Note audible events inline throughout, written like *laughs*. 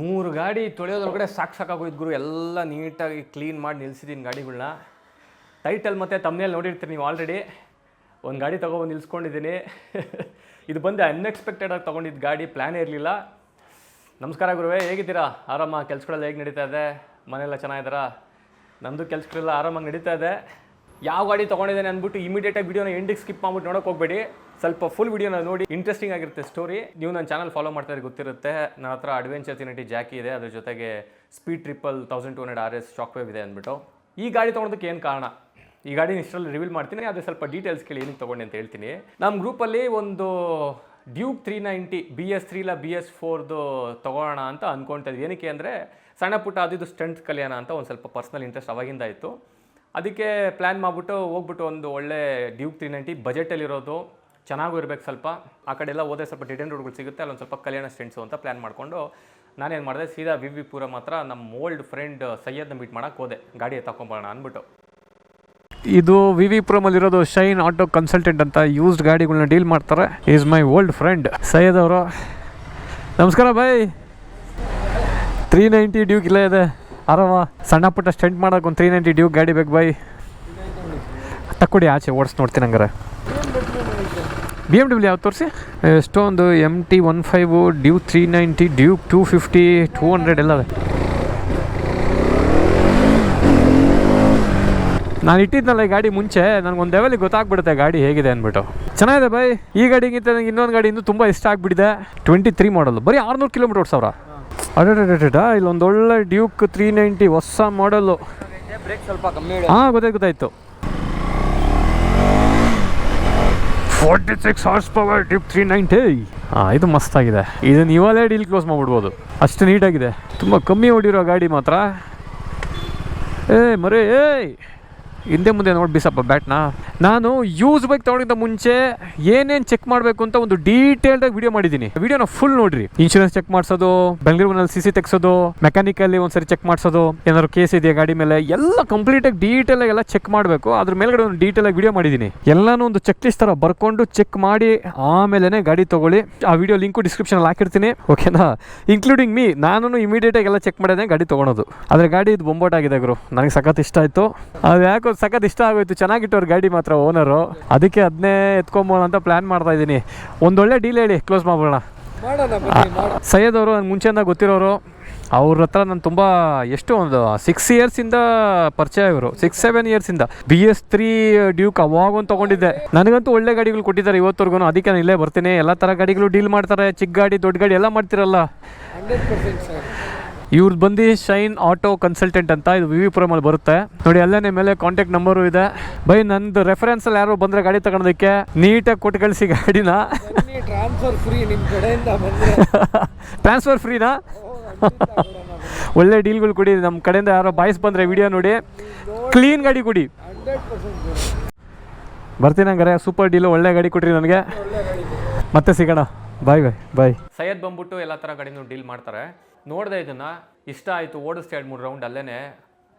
ಮೂರು ಗಾಡಿ ತೊಳೆಯೋದ್ರೊಳಗಡೆ ಸಾಕು ಸಾಕಾಗೋಯ್ತು ಗುರು. ಎಲ್ಲ ನೀಟಾಗಿ ಕ್ಲೀನ್ ಮಾಡಿ ನಿಲ್ಸಿದ್ದೀನಿ ಗಾಡಿಗಳನ್ನ ಟೈಟಲ್ ಮತ್ತು ತಮ್ಮನೇಲಿ ನೋಡಿರ್ತೀರಿ ನೀವು ಆಲ್ರೆಡಿ ಒಂದು ಗಾಡಿ ತೊಗೊಬಂದು ನಿಲ್ಸ್ಕೊಂಡಿದ್ದೀನಿ. *laughs* ಇದು ಬಂದು ಅನ್ಎಕ್ಸ್ಪೆಕ್ಟೆಡಾಗಿ ತೊಗೊಂಡಿದ್ದು ಗಾಡಿ ಪ್ಲ್ಯಾನೇ ಇರಲಿಲ್ಲ. ನಮಸ್ಕಾರ ಗುರುವೇ, ಹೇಗಿದ್ದೀರಾ? ಆರಾಮ? ಕೆಲಸಗಳೆಲ್ಲ ಹೇಗೆ ನಡೀತಾ ಇದೆ? ಮನೆಯೆಲ್ಲ ಚೆನ್ನಾಗಿದ್ದಾರಾ? ನಮ್ಮದು ಕೆಲಸಗಳೆಲ್ಲ ಆರಾಮಾಗಿ ನಡೀತಾ ಇದೆ. ಯಾವ ಗಾಡಿ ತೊಗೊಂಡಿದ್ದೇನೆ ಅಂದ್ಬಿಟ್ಟು ಇಮಿಡಿಯೇಟಾಗಿ ವಿಡಿಯೋನ ಎಂಡಿಗೆ ಸ್ಕಿಪ್ ಮಾಡ್ಬಿಟ್ಟು ನೋಡೋಕೆ ಹೋಗಬೇಡಿ. ಸ್ವಲ್ಪ ಫುಲ್ ವಿಡಿಯೋನ ನೋಡಿ ಇಂಟ್ರೆಸ್ಟಿಂಗ್ ಆಗಿರುತ್ತೆ ಸ್ಟೋರಿ ನೀವು ನನ್ನ ಚಾನಲ್ ಫಾಲೋ ಮಾಡ್ತಾ ಇದ್ರೆ ಗೊತ್ತಿರುತ್ತೆ. ನನ್ನ ಹತ್ರ ಅಡ್ವೆಂಚರ್ ತಿನಿಟಿ ಜಾಕಿ ಇದೆ. ಅದ್ರ ಜೊತೆಗೆ Speed Triple thousand two hundred R S shock wave ಇದೆ ಅಂದ್ಬಿಟ್ಟು. ಈ ಗಾಡಿ ತೊಗೊಳೋದಕ್ಕೆ ಏನು ಕಾರಣ? ಈ ಗಾಡಿನ ಇಷ್ಟರಲ್ಲಿ ರಿವೀಲ್ ಮಾಡ್ತೀನಿ. ಅದು ಸ್ವಲ್ಪ ಡೀಟೇಲ್ಸ್ ಕೇಳಿ ಏನಕ್ಕೆ ತೊಗೊಂಡೆ ಅಂತ ಹೇಳ್ತೀನಿ. ನಮ್ಮ ಗ್ರೂಪಲ್ಲಿ ಒಂದು Duke three ninety B S three ಇಲ್ಲ ಬಿ ಎಸ್ ಫೋರ್ದು ತೊಗೊಳೋಣ ಅಂತ ಅಂದ್ಕೊಳ್ತಾ ಇದ್ವಿ. ಏನಕ್ಕೆ ಅಂದರೆ ಸಣ್ಣ ಪುಟ್ಟ ಅದು ಸ್ಟ್ರೆಂತ್ ಕಲಿಯೋಣ ಅಂತ ಒಂದು ಸ್ವಲ್ಪ ಪರ್ಸ್ನಲ್ ಇಂಟ್ರೆಸ್ಟ್ ಅವಾಗಿಂದ ಇತ್ತು. ಅದಕ್ಕೆ ಪ್ಲ್ಯಾನ್ ಮಾಡಿಬಿಟ್ಟು ಹೋಗ್ಬಿಟ್ಟು ಒಂದು ಒಳ್ಳೆ ಡ್ಯೂಕ್ ತ್ರೀ ನೈಂಟಿ ಬಜೆಟಲ್ಲಿರೋದು ಚೆನ್ನಾಗೂ ಇರಬೇಕು ಸ್ವಲ್ಪ. ಆ ಕಡೆ ಎಲ್ಲ ಹೋದ್ರೆ ಸ್ವಲ್ಪ ಡಿಟೇನ್ ರೋಡ್ಗಳು ಸಿಗುತ್ತೆ. ಅಲ್ಲೊಂದು ಸ್ವಲ್ಪ ಕಲ್ಯಾಣ ಸ್ಟೆಂಟ್ಸು ಅಂತ ಪ್ಲ್ಯಾನ್ ಮಾಡಿಕೊಂಡು ನಾನೇನು ಮಾಡಿದೆ, ಸೀದಾ ವಿ ವಿ ಪುರ ಮಾತ್ರ ನಮ್ಮ ಓಲ್ಡ್ ಫ್ರೆಂಡ್ ಸೈಯದ್ನ ಮೀಟ್ ಮಾಡೋಕ್ಕೆ ಹೋದೆ. ಗಾಡಿ ತಗೊಂಬೋಣ ಅಂದ್ಬಿಟ್ಟು. ಇದು ವಿ ವಿ ಇರೋದು ಶೈನ್ ಆಟೋ ಕನ್ಸಲ್ಟೆಂಟ್ ಅಂತ ಯೂಸ್ಡ್ ಗಾಡಿಗಳನ್ನ ಡೀಲ್ ಮಾಡ್ತಾರೆ. Is my old friend Syed ಅವರು. ನಮಸ್ಕಾರ ಬಾಯ್ ತ್ರೀ ನೈಂಟಿ ಡ್ಯೂಕ್ ಇಲ್ಲೇ ಇದೆ. ಆರಾಮ? ಸಣ್ಣ ಪುಟ್ಟ ಸ್ಟೆಂಟ್ ಮಾಡೋಕೆ ಒಂದು ತ್ರೀ ನೈಂಟಿ ಡ್ಯೂ ಗಾಡಿ ಬೇಕು ಬಾಯ್ ತಕ್ಕೊಡಿ ಆಚೆ, ಓಡಿಸ್ ನೋಡ್ತೀನಿ ಹಂಗಾರೆ. ಬಿ ಎಂ ಡಬ್ಲ್ಯೂ ಯಾವ್ದು ತೋರಿಸಿ? ಎಷ್ಟೊಂದು M T one five Duke three ninety Duke two fifty two hundred ಎಲ್ಲ ನಾನು ಇಟ್ಟಿದ್ನಲ್ಲ ಈ ಗಾಡಿ ಮುಂಚೆ ನನಗೊಂದು ಲೆವೆಲಿಗೆ ಗೊತ್ತಾಗ್ಬಿಡುತ್ತೆ ಗಾಡಿ ಹೇಗಿದೆ ಅಂದ್ಬಿಟ್ಟು. ಚೆನ್ನಾಗಿದೆ ಬೈ. ಈ ಗಾಡಿಗಿಂತ ನನಗೆ ಇನ್ನೊಂದು ಗಾಡಿ ಇನ್ನೂ ತುಂಬ ಇಷ್ಟ ಆಗಿಬಿಟ್ಟಿದೆ. ಟ್ವೆಂಟಿ ತ್ರೀ ಮಾಡಲ್ ಬರೀ ಆರುನೂರು ಕಿಲೋಮೀಟರ್ ಓಡಿಸವ್ರ. ಅಡಡಡ ಇಲ್ಲೊಂದು ಒಳ್ಳೆ ಡ್ಯೂಕ್ ತ್ರೀ ನೈಂಟಿ ಹೊಸ ಮಾಡಲ್ಲು ಹಾಂ, ಗೊತ್ತಾಯ್ತು ಗೊತ್ತಾಯ್ತು. Forty six horsepower Duke three ninety ಹಾಂ, ಇದು ಮಸ್ತಾಗಿದೆ. ಇದನ್ನು ಇವಾಗಲೇ ಡೀಲ್ ಕ್ಲೋಸ್ ಮಾಡ್ಬಿಡ್ಬೋದು. ಅಷ್ಟು ನೀಟಾಗಿದೆ. ತುಂಬ ಕಮ್ಮಿ ಓಡಿರೋ ಗಾಡಿ ಮಾತ್ರ. ಏ ಮರೇ, ಏಯ್! ಹಿಂದೆ ಮುಂದೆ ನೋಡಿ ಬಿಸಪ್ಪ, ಬ್ಯಾಟ್ನ. ನಾನು ಯೂಸ್ ಬೈಕ್ ತೊಗೊಂಡಿದ್ದ ಮುಂಚೆ ಏನೇನು ಚೆಕ್ ಮಾಡಬೇಕು ಅಂತ ಒಂದು ಡೀಟೇಲ್ಡಾಗಿ ವಿಡಿಯೋ ಮಾಡಿದ್ದೀನಿ. ವಿಡಿಯೋನ ಫುಲ್ ನೋಡ್ರಿ. ಇನ್ಶೂರೆನ್ಸ್ ಚೆಕ್ ಮಾಡಿಸೋದು, ಬೆಂಗಳೂರಿನಲ್ಲಿ ಸಿ ಸಿ ತೆಗ್ಸೋದು ಮೆಕ್ಯಾನಿಕಲ್ಲಿ ಒಂದ್ಸರಿ ಚೆಕ್ ಮಾಡಿಸೋದು, ಏನಾದ್ರು ಕೇಸ್ ಇದೆಯಾ ಗಾಡಿ ಮೇಲೆ, ಎಲ್ಲ ಕಂಪ್ಲೀಟ್ ಆಗಿ ಡೀಟೇಲ್ ಆಗಿ ಎಲ್ಲ ಚೆಕ್ ಮಾಡಬೇಕು. ಅದ್ರ ಮೇಲ್ಗಡೆ ಒಂದು ಡೀಟೇಲಾಗಿ ವಿಡಿಯೋ ಮಾಡಿದ್ದೀನಿ. ಎಲ್ಲಾನು ಒಂದು ಚೆಕ್ ಲಿಸ್ಟ್ ತರ ಬರ್ಕೊಂಡು ಚೆಕ್ ಮಾಡಿ ಆಮೇಲೆ ಗಾಡಿ ತಗೊಳ್ಳಿ. ಆ ವಿಡಿಯೋ ಲಿಂಕು ಡಿಸ್ಕ್ರಿಪ್ಷನಲ್ಲಿ ಹಾಕಿರ್ತೀನಿ. ಓಕೆನಾ ಇನ್ಕ್ಲೂಡಿಂಗ್ ಮೀ ನಾನು ಇಮಿಡಿಯೇಟಾಗಿ ಎಲ್ಲ ಚೆಕ್ ಮಾಡಿದೆ, ಗಾಡಿ ತಗೊಳೋದು. ಆದರೆ ಗಾಡಿ ಇದು ಬೊಂಬೋಟಾಗಿದೆ ಗುರು. ನನಗೆ ಸಖತ್ ಇಷ್ಟ ಆಯಿತು. ಅದು ಯಾಕೋ ಸಖತ್ ಇಷ್ಟ ಆಗೋಯ್ತು. ಚೆನ್ನಾಗಿಟ್ಟವ್ರು ಗಾಡಿ ಮಾತ್ರ ಓನರು ಅದಕ್ಕೆ ಅದನ್ನೇ ಎತ್ಕೊಂಬೋಣ ಅಂತ ಪ್ಲ್ಯಾನ್ ಮಾಡ್ತಾ ಇದ್ದೀನಿ. ಒಂದೊಳ್ಳೆ ಡೀಲ್ ಹೇಳಿ ಕ್ಲೋಸ್ ಮಾಡ್ಬೋಣ ಸೈಯದ್ ಅವರು ನನಗೆ ಮುಂಚೆಯಿಂದ ಗೊತ್ತಿರೋರು ಅವ್ರ ಹತ್ರ ನಾನು ತುಂಬ ಎಷ್ಟು ಒಂದು ಸಿಕ್ಸ್ ಇಯರ್ಸಿಂದ ಪರಿಚಯ ಇವರು. ಸಿಕ್ಸ್ ಸೆವೆನ್ ಇಯರ್ಸಿಂದ ಬಿ ಎಸ್ ತ್ರೀ ಡ್ಯೂಕ್ ಅವಾಗ ಒಂದು ತೊಗೊಂಡಿದ್ದೆ. ನನಗಂತೂ ಒಳ್ಳೆ ಗಾಡಿಗಳು ಕೊಟ್ಟಿದ್ದಾರೆ ಇವತ್ತವರೆಗೂ ಅದಕ್ಕೆ ನಾನು ಇಲ್ಲೇ ಬರ್ತೀನಿ. ಎಲ್ಲ ಥರ ಗಾಡಿಗಳು ಡೀಲ್ ಮಾಡ್ತಾರೆ. ಚಿಕ್ಕ ಗಾಡಿ ದೊಡ್ಡ ಗಾಡಿ ಎಲ್ಲ ಮಾಡ್ತಿರಲ್ಲ. ಇವ್ರದ್ದು ಬಂದು ಶೈನ್ ಆಟೋ ಕನ್ಸಲ್ಟೆಂಟ್ ಅಂತ ಇದು ವಿ ವಿ ಪುರಮಲ್ಲಿ ಬರುತ್ತೆ. ನೋಡಿ ಅಲ್ಲೇ ಮೇಲೆ ಕಾಂಟ್ಯಾಕ್ಟ್ ನಂಬರು ಇದೆ. ಬೈ ನಂದು ರೆಫರೆನ್ಸಲ್ಲಿ ಯಾರು ಬಂದರೆ ಗಾಡಿ ತಗೊಳೋದಕ್ಕೆ ನೀಟಾಗಿ ಕೊಟ್ಟು ಕಳಿಸಿ ಗಾಡಿನ. ಟ್ರಾನ್ಸ್ಫರ್ ಫ್ರೀ ನಿಮ್ಮ ಕಡೆಯಿಂದ ಟ್ರಾನ್ಸ್ಫರ್ *laughs* ಫ್ರೀನಾ ಒಳ್ಳೆ ಡೀಲ್ಗಳು ಕೊಡಿ. ನಮ್ಮ ಕಡೆಯಿಂದ ಯಾರೋ ಬಾಯ್ಸ್ ಬಂದರೆ ವಿಡಿಯೋ ನೋಡಿ. ಕ್ಲೀನ್ ಗಾಡಿ ಕೊಡಿ. ಬರ್ತೀನಿ ಹಂಗಾರೆ. ಸೂಪರ್ ಡೀಲು ಒಳ್ಳೆ ಗಾಡಿ ಕೊಟ್ರಿ ನನಗೆ. ಮತ್ತೆ ಸಿಗೋಣ. ಬಾಯ್ ಬಾಯ್ ಬಾಯ್. ಸೈಯದ್ ಬಂದ್ಬಿಟ್ಟು ಎಲ್ಲ ಥರ ಗಾಡಿನೂ ಡೀಲ್ ಮಾಡ್ತಾರೆ. ನೋಡಿದೆ ಇದನ್ನು, ಇಷ್ಟ ಆಯಿತು ಓಡಿಸ್ತಾ ಎರಡು ಮೂರು ರೌಂಡ್ ಅಲ್ಲೇ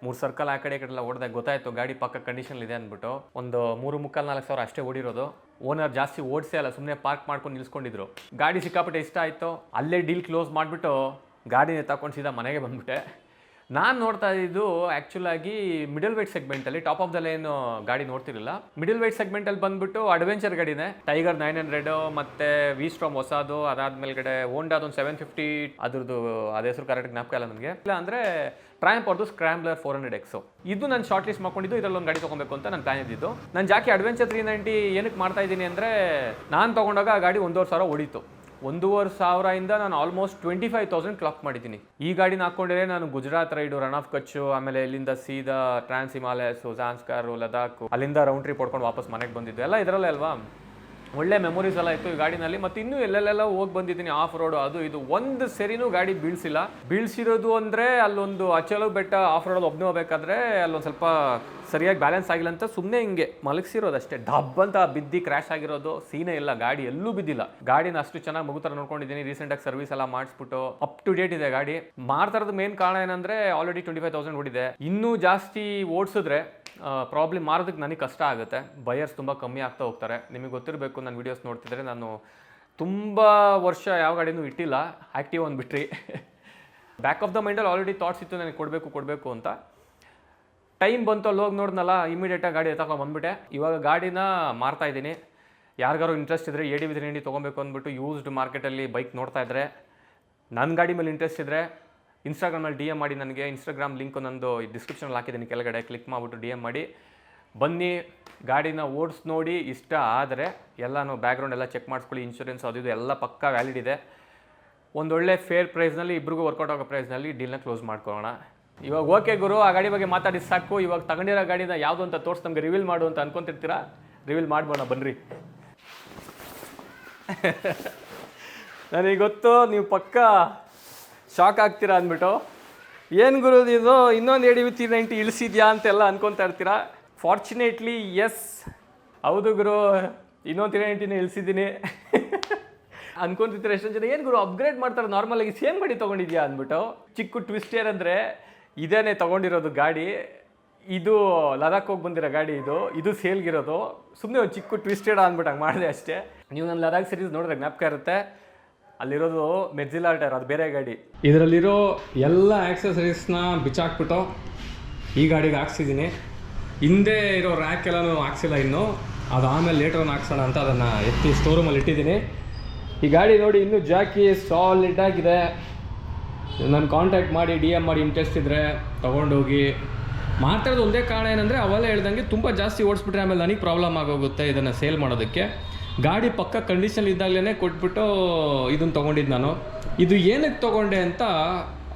ಮೂರು ಸರ್ಕಲ್ ಆ ಕಡೆ ಈ ಕಡೆ ಎಲ್ಲ ಓಡಿದಾಗ ಗೊತ್ತಾಯಿತು, ಗಾಡಿ ಪಕ್ಕ ಕಂಡೀಷನ್ ಇದೆ ಅಂದ್ಬಿಟ್ಟು. ಒಂದು ಮೂರು ಮುಕ್ಕಾಲು ನಾಲ್ಕು ಸಾವಿರ ಅಷ್ಟೇ ಓಡಿರೋದು. ಓನರ್ ಜಾಸ್ತಿ ಓಡಿಸೇ ಅಲ್ಲ ಸುಮ್ಮನೆ ಪಾರ್ಕ್ ಮಾಡ್ಕೊಂಡು ನಿಲ್ಸ್ಕೊಂಡಿದ್ರು. ಗಾಡಿ ಸಿಕ್ಕಾಪಟ್ಟೆ ಇಷ್ಟ ಆಯಿತು, ಅಲ್ಲೇ ಡೀಲ್ ಕ್ಲೋಸ್ ಮಾಡಿಬಿಟ್ಟು ಗಾಡಿನೇ ತಗೊಂಡು ಸೀದಾ ಮನೆಗೆ ಬಂದ್ಬಿಟ್ಟೆ. ನಾನು ನೋಡ್ತಾ ಇದ್ದು ಆ್ಯಕ್ಚುಲಾಗಿ ಮಿಡಲ್ ವೇಟ್ ಸೆಗ್ಮೆಂಟಲ್ಲಿ ಟಾಪ್ ಆಫ್ ದ ಲೈನ್ ಗಾಡಿ ನೋಡ್ತಿರಲಿಲ್ಲ. ಮಿಡಲ್ ವೈಟ್ ಸೆಗ್ಮೆಂಟಲ್ಲಿ ಬಂದ್ಬಿಟ್ಟು ಅಡ್ವೆಂಚರ್ ಗಾಡಿನೇ. ಟೈಗರ್ ನೈನ್ ಹಂಡ್ರೆಡು ಮತ್ತು ವಿ ಸ್ಟ್ರಾಮ್ ಹೊಸದು, ಅದಾದ್ಮೇಲ್ಗಡೆ ಒಂದು ಸೆವೆನ್ ಫಿಫ್ಟಿ ಅದ್ರದ್ದು, ಅದೇ ಹೆಸರು ಕರೆಕ್ಟ್ ಜ್ಞಾಪಕ ಇಲ್ಲ ನನಗೆ. ಇಲ್ಲ ಅಂದರೆ ಟ್ರಾಂಪ್ ಅವ್ರದ್ದು ಸ್ಕ್ರಾಂಬ್ಲರ್ ಫೋರ್ ಹಂಡ್ರೆಡ್ ಎಕ್ಸು ಇದು ನಾನು ಶಾರ್ಟ್ ಲಿಸ್ಟ್ ಮಾಡ್ಕೊಂಡಿದ್ದು, ಇದರಲ್ಲಿ ಒಂದು ಗಾಡಿ ತೊಗೊಬೇಕು ಅಂತ ನಾನು ಪ್ಲಾನ್ ಇದ್ದಿದ್ದು. ನಾನು ಜಾಕಿ ಅಡ್ವೆಂಚರ್ ತ್ರೀ ನೈಂಟಿ ಏನಕ್ಕೆ ಮಾಡ್ತಾ ಇದ್ದೀನಿ ಅಂದರೆ, ನಾನು ತೊಗೊಂಡಾಗ ಆ ಗಾಡಿ ಒಂದೂವರೆ ಸಾವಿರ ಹೊಡಿತು ಒಂದೂವರೆ ಸಾವಿರದಿಂದ ನಾನು almost twenty five thousand clock ಮಾಡಿದ್ದೀನಿ. ಈ ಗಾಡಿನ ಹಾಕ್ಕೊಂಡಿದ್ರೆ ನಾನು ಗುಜರಾತ್ ರೈಡು ರನ್ ಆಫ್ ಕಚ್ಚು ಆಮೇಲೆ ಇಲ್ಲಿಂದ ಸೀದಾ ಟ್ರಾನ್ಸ್ ಹಿಮಾಲಯಸು ಜಾನ್ಸ್ಕಾರು ಲದಾಖ್ ಅಲ್ಲಿಂದ ರೌಂಡ್ ಟ್ರಿಪ್ ಹೊಡ್ಕೊಂಡು ವಾಪಸ್ ಮನೆಗೆ ಬಂದಿದ್ದು. ಎಲ್ಲ ಇದರಲ್ಲೇ ಅಲ್ವಾ? ಒಳ್ಳೆ ಮೆಮೊರೀಸ್ ಎಲ್ಲ ಇತ್ತು ಈ ಗಾಡಿನಲ್ಲಿ. ಮತ್ತು ಇನ್ನೂ ಎಲ್ಲೆಲ್ಲೆಲ್ಲ ಹೋಗಿ ಬಂದಿದ್ದೀನಿ ಆಫ್ ರೋಡು ಅದು ಇದು. ಒಂದು ಸರಿನೂ ಗಾಡಿ ಬೀಳ್ಸಿಲ್ಲ. ಬೀಳ್ಸಿರೋದು ಅಂದರೆ ಅಲ್ಲೊಂದು ಅಚಲು ಬೆಟ್ಟ ಆಫ್ ರೋಡಲ್ಲಿ ಒಬ್ಬನೇ ಹೋಗ್ಬೇಕಾದ್ರೆ ಅಲ್ಲೊಂದು ಸ್ವಲ್ಪ ಸರಿಯಾಗಿ ಬ್ಯಾಲೆನ್ಸ್ ಆಗಿಲ್ಲ ಅಂತ ಸುಮ್ಮನೆ ಹಿಂಗೆ ಮಲಗಿಸಿರೋದು ಅಷ್ಟೇ. ಡಬ್ ಅಂತ ಬಿದ್ದು ಕ್ರ್ಯಾಶ್ ಆಗಿರೋದು, ಸೀನೇ ಇಲ್ಲ, ಗಾಡಿ ಎಲ್ಲೂ ಬಿದ್ದಿಲ್ಲ. ಗಾಡಿನ ಅಷ್ಟು ಚೆನ್ನಾಗಿ ಮುಗುತ್ತರ ನೋಡ್ಕೊಂಡಿದ್ದೀನಿ ರೀಸೆಂಟಾಗಿ ಸರ್ವಿಸ್ ಎಲ್ಲ ಮಾಡಿಸ್ಬಿಟ್ಟು ಅಪ್ ಟು ಡೇಟ್ ಇದೆ ಗಾಡಿ. ಮಾಡ್ತಾ ಇರೋದು ಮೇನ್ ಕಾರಣ ಏನಂದ್ರೆ ಆಲ್ರೆಡಿ ಟ್ವೆಂಟಿ ಫೈವ್ ತೌಸಂಡ್ ಓಡಿದೆ. ಇನ್ನೂ ಜಾಸ್ತಿ ಓಡಿಸಿದ್ರೆ ಪ್ರಾಬ್ಲಮ್ ಮಾರೋದಕ್ಕೆ ನನಗೆ ಕಷ್ಟ ಆಗುತ್ತೆ. ಬಯರ್ಸ್ ತುಂಬ ಕಮ್ಮಿ ಆಗ್ತಾ ಹೋಗ್ತಾರೆ. ನಿಮಗೆ ಗೊತ್ತಿರಬೇಕು ನನ್ನ ವೀಡಿಯೋಸ್ ನೋಡ್ತಿದ್ರೆ ನಾನು ತುಂಬ ವರ್ಷ ಯಾವ ಗಾಡಿನೂ ಇಟ್ಟಿಲ್ಲ. ಆ್ಯಕ್ಟಿವ್ ಅಂದ್ಬಿಟ್ರಿ. ಬ್ಯಾಕ್ ಆಫ್ ದ ಮೈಂಡಲ್ಲಿ ಆಲ್ರೆಡಿ ಥಾಟ್ಸ್ ಇತ್ತು, ನನಗೆ ಕೊಡಬೇಕು ಕೊಡಬೇಕು ಅಂತ. ಟೈಮ್ ಬಂತು ಅಲ್ಲಿ ಹೋಗಿ ನೋಡಿದ್ನಲ್ಲ ಇಮಿಡಿಯೇಟಾಗಿ ಗಾಡಿ ಎತ್ತಕೊಂಡು ಬಂದುಬಿಟ್ಟೆ. ಇವಾಗ ಗಾಡಿನ ಮಾರ್ತಾ ಇದ್ದೀನಿ. ಯಾರಿಗಾರು ಇಂಟ್ರೆಸ್ಟ್ ಇದ್ದರೆ ಎಡಿ ವಿದ್ರೆ ತೊಗೊಬೇಕು ಅಂದ್ಬಿಟ್ಟು ಯೂಸ್ಡ್ ಮಾರ್ಕೆಟಲ್ಲಿ ಬೈಕ್ ನೋಡ್ತಾ ಇದ್ದರೆ ನನ್ನ ಗಾಡಿ ಮೇಲೆ ಇಂಟ್ರೆಸ್ಟ್ ಇದ್ದರೆ ಇನ್ಸ್ಟಾಗ್ರಾಮಲ್ಲಿ ಡಿ ಎಂ ಮಾಡಿ ನನಗೆ ಇನ್ಸ್ಟಾಗ್ರಾಮ್ ಲಿಂಕ್ ನಂದು ಡಿಸ್ಕ್ರಿಪ್ಷನಲ್ಲಿ ಹಾಕಿದ್ದೀನಿ ಕೆಳಗಡೆ. ಕ್ಲಿಕ್ ಮಾಡಿಬಿಟ್ಟು ಡಿ ಎಂ ಮಾಡಿ. ಬನ್ನಿ, ಗಾಡಿನ ಓಡಿಸ್ ನೋಡಿ, ಇಷ್ಟ ಆದರೆ ಎಲ್ಲನೂ ಬ್ಯಾಕ್ಗ್ರೌಂಡ್ ಎಲ್ಲ ಚೆಕ್ ಮಾಡಿಸ್ಕೊಳ್ಳಿ ಇನ್ಶೂರೆನ್ಸ್ ಅದು ಇದು ಎಲ್ಲ ಪಕ್ಕಾ ವ್ಯಾಲಿಡ್ ಇದೆ. ಒಂದೊಳ್ಳೆ ಫೇರ್ ಪ್ರೈಸ್ನಲ್ಲಿ ಇಬ್ರಿಗೂ ವರ್ಕೌಟ್ ಆಗೋ ಪ್ರೈಸ್ನಲ್ಲಿ ಡೀಲ್ನ ಕ್ಲೋಸ್ ಮಾಡ್ಕೊಳ್ಳೋಣ. ಇವಾಗ ಓಕೆ ಗುರು, ಆ ಗಾಡಿ ಬಗ್ಗೆ ಮಾತಾಡಿ ಸಾಕು. ಇವಾಗ ತಗೊಂಡಿರೋ ಗಾಡಿನ ಯಾವುದು ಅಂತ ತೋರಿಸಿ, ನಮಗೆ ರಿವೀಲ್ ಮಾಡು ಅಂತ ಅನ್ಕೊಂತಿರ್ತೀರಾ? ರಿವೀಲ್ ಮಾಡ್ಬೋಣ ಬನ್ನಿರಿ *laughs* ನನಗೆ ಗೊತ್ತು, ನೀವು ಪಕ್ಕ ಶಾಕ್ ಆಗ್ತೀರಾ ಅಂದ್ಬಿಟ್ಟು? ಏನು ಗುರು ಇದು? ಇನ್ನೊಂದು ಎಡಿ ತ್ರೀ ನೈಂಟಿ ಇಳಿಸಿದ್ಯಾ ಅಂತೆಲ್ಲ ಅನ್ಕೊತಾ ಇರ್ತೀರಾ? ಫಾರ್ಚುನೇಟ್ಲಿ ಎಸ್ ಹೌದು ಗುರು. ಇನ್ನೊಂದು ತ್ರೀ ನೈಂಟಿನ ಇಳಿಸಿದ್ದೀನಿ. ಅನ್ಕೊಂತಿರ್ತಾರೆ ಎಷ್ಟೊಂದು ಜನ? ಏನು ಗುರು ಅಪ್ಗ್ರೇಡ್ ಮಾಡ್ತಾರೆ ನಾರ್ಮಲಾಗಿ ಸೇಮ್ ಗಾಡಿ ತೊಗೊಂಡಿದ್ಯಾ ಅಂದ್ಬಿಟ್ಟು? ಚಿಕ್ಕ ಟ್ವಿಸ್ಟ್ ಏನಂದರೆ ಇದೇನೆ ತೊಗೊಂಡಿರೋದು ಗಾಡಿ. ಇದು ಲದಾಖ್ ಹೋಗಿ ಬಂದಿರೋ ಗಾಡಿ ಇದು. ಇದು ಸೇಲ್ಗಿರೋದು. ಸುಮ್ಮನೆ ಒಂದು ಚಿಕ್ಕ ಟ್ವಿಸ್ಟೆಡ್ ಅಂದ್ಬಿಟ್ಟು ಹಂಗೆ ಮಾಡಿದೆ ಅಷ್ಟೇ. ನೀವು ನನ್ನ ಲದಾಖ್ ಸೀರೀಸ್ ನೋಡಿದ್ರೆ ಜ್ಞಾಪಕ ಇರುತ್ತೆ. ಅಲ್ಲಿರೋದು ಮೆರ್ಜಿಲಾ ಟೈರ್ ಅದು ಬೇರೆ ಗಾಡಿ. ಇದರಲ್ಲಿರೋ ಎಲ್ಲ ಆಕ್ಸೆಸರೀಸ್ನ ಬಿಚ್ಚಾಕ್ಬಿಟ್ಟು ಈ ಗಾಡಿಗೆ ಹಾಕ್ಸಿದ್ದೀನಿ. ಹಿಂದೆ ಇರೋ ರ್ಯಾಕ್ ಎಲ್ಲನೂ ಹಾಕ್ಸಿಲ್ಲ ಇನ್ನು. ಅದು ಆಮೇಲೆ ಲೇಟರ್ ಹಾಕ್ಸೋಣ ಅಂತ ಅದನ್ನು ಎತ್ತಿ ಸ್ಟೋರೂಮಲ್ಲಿ ಇಟ್ಟಿದ್ದೀನಿ. ಈ ಗಾಡಿ ನೋಡಿ ಇನ್ನೂ ಜಾಕಿ ಸಾಲಿಡ್ ಆಗಿದೆ. ನಾನು ಕಾಂಟ್ಯಾಕ್ಟ್ ಮಾಡಿ ಡಿ ಎಂ ಮಾಡಿ ಇಂಟ್ರೆಸ್ಟ್ ಇದ್ದರೆ ತೊಗೊಂಡೋಗಿ. ಮಾತಾಡೋದು ಒಂದೇ ಕಾರಣ ಏನಂದರೆ, ಅವೆಲ್ಲ ಹೇಳ್ದಂಗೆ ತುಂಬ ಜಾಸ್ತಿ ಓಡಿಸ್ಬಿಟ್ರೆ ಆಮೇಲೆ ನನಗೆ ಪ್ರಾಬ್ಲಮ್ ಆಗೋಗುತ್ತೆ ಇದನ್ನು ಸೇಲ್ ಮಾಡೋದಕ್ಕೆ. ಗಾಡಿ ಪಕ್ಕ ಕಂಡೀಷನ್ ಇದ್ದಾಗಲೇ ಕೊಟ್ಬಿಟ್ಟು ಇದನ್ನು ತೊಗೊಂಡಿದ್ದು ನಾನು. ಇದು ಏನಕ್ಕೆ ತೊಗೊಂಡೆ ಅಂತ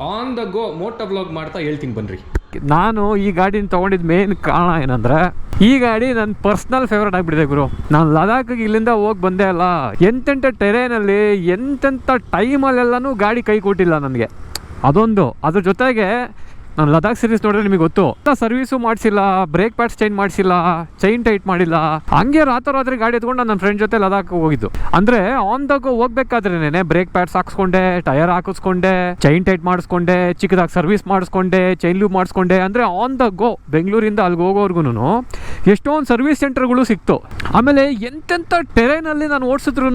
on the go moto vlog ಮಾಡ್ತಾ ಹೇಳ್ತೀನಿ ಬನ್ನಿರಿ ನಾನು ಈ ಗಾಡಿನ ತೊಗೊಂಡಿದ್ದು ಮೇನ್ ಕಾರಣ ಏನಂದ್ರೆ, ಈ ಗಾಡಿ ನನ್ನ ಪರ್ಸ್ನಲ್ ಫೇವ್ರೇಟ್ ಆಗಿಬಿಟ್ಟಿದೆ ಗುರು. ನಾನು ಲದಾಖಿಗೆ ಇಲ್ಲಿಂದ ಹೋಗಿ ಬಂದೆ ಅಲ್ಲ ಎಂತೆಂಥ ಟೆರೇನಲ್ಲಿ ಎಂತೆಂಥ ಟೈಮಲ್ಲೆಲ್ಲನೂ ಗಾಡಿ ಕೈ ಕೊಟ್ಟಿಲ್ಲ ನನಗೆ. ಅದೊಂದು. ಅದ್ರ ಜೊತೆಗೆ ನಾನು ಲದಾಖ್ ಸೀರೀಸ್ ನೋಡಿದ್ರೆ ನಿಮಗೆ ಗೊತ್ತು. ಸರ್ವಿಸು ಮಾಡಿಸಿಲ್ಲ ಬ್ರೇಕ್ ಪ್ಯಾಡ್ಸ್ ಚೇಂಜ್ ಮಾಡಿಸಿಲ್ಲ ಚೈನ್ ಟೈಟ್ ಮಾಡಿಲ್ಲ. ಹಂಗೆ ರಾತ್ರಿ ಗಾಡಿ ಎತ್ಕೊಂಡು ನನ್ನ ಫ್ರೆಂಡ್ ಜೊತೆ ಲದಾಖ್ ಹೋಗಿದ್ದು. ಅಂದ್ರೆ ಆನ್ ದ ಗೋ ಹೋಗ್ಬೇಕಾದ್ರೇನೆ ಬ್ರೇಕ್ ಪ್ಯಾಡ್ಸ್ ಹಾಕಿಸ್ಕೊಂಡೆ ಟೈರ್ ಹಾಕಿಸ್ಕೊಂಡೆ ಚೈನ್ ಟೈಟ್ ಮಾಡಿಸ್ಕೊಂಡೆ, ಚಿಕ್ಕದಾಗಿ ಸರ್ವಿಸ್ ಮಾಡಿಸ್ಕೊಂಡೆ ಚೈನ್ ಲೂಪ್ ಮಾಡಿಸ್ಕೊಂಡೆ. ಅಂದ್ರೆ ಆನ್ ದ ಗೋ ಬೆಂಗಳೂರಿಂದ ಅಲ್ಲಿಗೆ ಹೋಗೋರ್ಗು ಎಷ್ಟೊಂದು ಸರ್ವಿಸ್ ಸೆಂಟರ್ಗಳು ಸಿಕ್ತು. ಆಮೇಲೆ ಎಂತೆಂಥ ಟೆರೈನಲ್ಲಿ ನಾನು ಓಡಿಸಿದ್ರು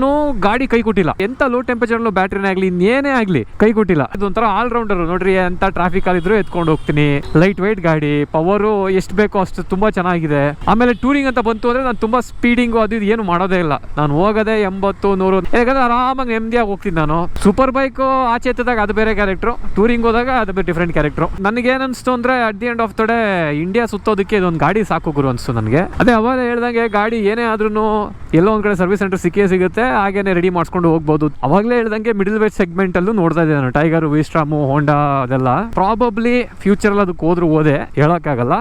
ಗಾಡಿ ಕೈ ಕೊಟ್ಟಿಲ್ಲ. ಎಂತ ಲೋ ಟೆಂಪರೇಚರ್ ಬ್ಯಾಟ್ರಿನೇ ಆಗಲಿ, ಇನ್ನೇನೇ ಆಗಲಿ ಕೈ ಕೊಟ್ಟಿಲ್ಲ. ಇದೊಂಥರ ಆಲ್ ರೌಂಡರ್ ನೋಡ್ರಿ ಎಂತ ಟ್ರಾಫಿಕ್ ಅಲ್ಲಿದ್ರು ಎತ್ಕೊಂಡು ಹೋಗ್ತೀನಿ. ಲೈಟ್ ವೈಟ್ ಗಾಡಿ ಪವರು ಎಷ್ಟು ಬೇಕೋ ಅಷ್ಟು ತುಂಬಾ ಚೆನ್ನಾಗಿದೆ. ಆಮೇಲೆ ಟೂರಿಂಗ್ ಅಂತ ಬಂತು ಅಂದ್ರೆ ನಾನು ತುಂಬಾ ಸ್ಪೀಡಿಂಗು ಅದು ಇದು ಏನು ಮಾಡೋದೇ ಇಲ್ಲ. ನಾನು ಹೋಗೋದೇ ಎಂಬತ್ತು, ನೂರು ಯಾಕಂದ್ರೆ ಆರಾಮಾಗಿ ನೆಮ್ಮದಿಯಾಗಿ ಹೋಗ್ತೀನಿ ನಾನು. ಸೂಪರ್ ಬೈಕ್ ಆಚೆ ಎತ್ತದಾಗ ಅದು ಬೇರೆ ಕ್ಯಾರೆಕ್ಟ್ರು ಟೂರಿಂಗ್ ಹೋದಾಗ ಅದು ಬೇರೆ ಡಿಫ್ರೆಂಟ್ ಕ್ಯಾರೆಕ್ಟ್ರು ನನಗೆ ಅನಿಸ್ತು ಅಂದ್ರೆ at the end of the India ಸುತ್ತೋದಕ್ಕೆ ಇದೊಂದು ಗಾಡಿ ಸಾಕು ಗುರು ಅನಿಸ್ತು ನನಗೆ. ಅದೇ ಅವಾಗ ಹೇಳ್ದಂಗೆ ಗಾಡಿ ಏನೇ ಆದ್ರೂ ಎಲ್ಲೋ ಒಂದು ಕಡೆ ಸರ್ವಿಸ್ ಸೆಂಟರ್ ಸಿಕ್ಕೇ ಸಿಗುತ್ತೆ, ಹಾಗೇನೆ ರೆಡಿ ಮಾಡಿಸ್ಕೊಂಡು ಹೋಗ್ಬೋದು. ಅವಾಗಲೇ ಹೇಳ್ದಂಗೆ ಮಿಡಲ್ ವೇಟ್ ಸೆಗ್ಮೆಂಟ್ ಅಲ್ಲೂ ನೋಡ್ತಾ ಇದ್ದೆ ನಾನು. ಟೈಗರ್ ವಿಸ್ಟ್ರಾಮು ಹೋಂಡಾ ಅದೆಲ್ಲ. ಪ್ರಾಬಬ್ಲಿ ಫ್ಯೂಚರ್ ಅದಕ್ಕೆ ಹೋದ್ರು ಹೋದೆ, ಹೇಳೋಕ್ಕಾಗಲ್ಲ.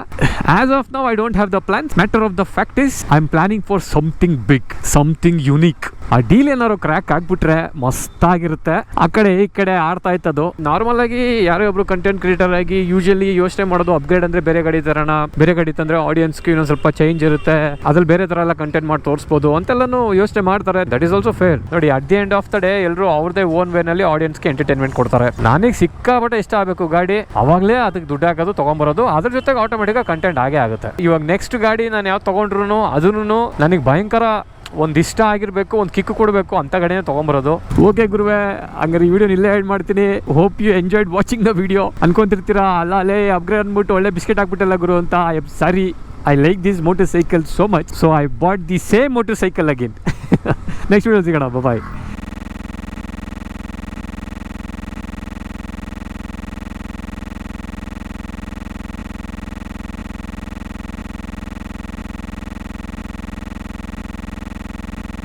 As of now I don't have the plans matter of the fact is I am planning for something big something unique ಆ ಡೀಲ್ ಏನಾದ್ರು ಕ್ರ್ಯಾಕ್ ಆಗ್ಬಿಟ್ರೆ ಮಸ್ತಾಗಿರುತ್ತೆ. ಆ ಕಡೆ, ಈ ಕಡೆ ಆಡ್ತಾ ಇತ್ತದು ನಾರ್ಮಲ್ ಆಗಿ ಯಾರೋ ಒಬ್ರು ಕಂಟೆಂಟ್ ಕ್ರಿಯೇಟರ್ ಆಗಿ ಯೂಶಲಿ ಯೋಚನೆ ಮಾಡೋದು ಅಪ್ಗ್ರೇಡ್ ಅಂದ್ರೆ ಬೇರೆ ಗಾಡಿ ತರೋಣ. ಬೇರೆ ಗಾಡಿ ತಂದ್ರೆ ಆಡಿಯನ್ಸ್ಗೆ ಇನ್ನೊಂದು ಸ್ವಲ್ಪ ಚೇಂಜ್ ಇರುತ್ತೆ. ಅದ್ರಲ್ಲಿ ಬೇರೆ ತರ ಎಲ್ಲ ಕಂಟೆಂಟ್ ಮಾಡಿ ತೋರಿಸಬಹುದು ಅಂತೆಲ್ಲಾನು ಯೋಚನೆ ಮಾಡ್ತಾರೆ. ದಟ್ ಈಸ್ ಆಲ್ಸೋ ಫೇರ್ ನೋಡಿ at the end of the day ಎಲ್ಲರೂ ಅವ್ರದೇ ಓನ್ ವೇನಲ್ಲಿ ಆಡಿಯನ್ಸ್ಗೆ ಎಂಟರ್ಟೈನ್ಮೆಂಟ್ ಕೊಡ್ತಾರೆ. ನನಗೆ ಸಿಕ್ಕಾಪಟ್ಟೆ ಇಷ್ಟ ಆಗಬೇಕು ಗಾಡಿ. ಅವಾಗಲೇ ಅದಕ್ಕೆ ದುಡ್ಡು ಹಾಕೋದು, ತಗೊಂಬರೋದು. ಅದ್ರ ಜೊತೆಗೆ ಆಟೋಮೆಟಿಕ್ ಕಂಟೆಂಟ್ ಆಗೇ ಆಗುತ್ತೆ. ಇವಾಗ ನೆಕ್ಸ್ಟ್ ಗಾಡಿ ನಾನು ಯಾವ್ದು ತಗೊಂಡ್ರು ಅದನ್ನು ನನಗೆ ಭಯಂಕರ ಒಂದು ಇಷ್ಟ ಆಗಿರಬೇಕು, ಒಂದು ಕಿಕ್ ಕೊಡಬೇಕು ಅಂತ ಕಡೆನೇ ತೊಗೊಂಬರೋದು. ಓಕೆ ಗುರುವೆ, ಹಂಗಾರೆ ಈ ವಿಡಿಯೋ ಇಲ್ಲೇ ಹೇಳ್ ಮಾಡ್ತೀನಿ. Hope you enjoyed watching the video ಅನ್ಕೊಂತಿರ್ತೀರಾ? ಅಲ್ಲ, ಅಲ್ಲೇ ಅಪ್ಗ್ರೇಡ್ ಅಂದ್ಬಿಟ್ಟು ಒಳ್ಳೆ ಬಿಸ್ಕೆಟ್ ಹಾಕ್ಬಿಟ್ಟಲ್ಲ ಗುರು ಅಂತ. I sorry I like this motorcycle so much so I bought the same motorcycle again next video ಸಿಗೋಣ. ಬಾಯ್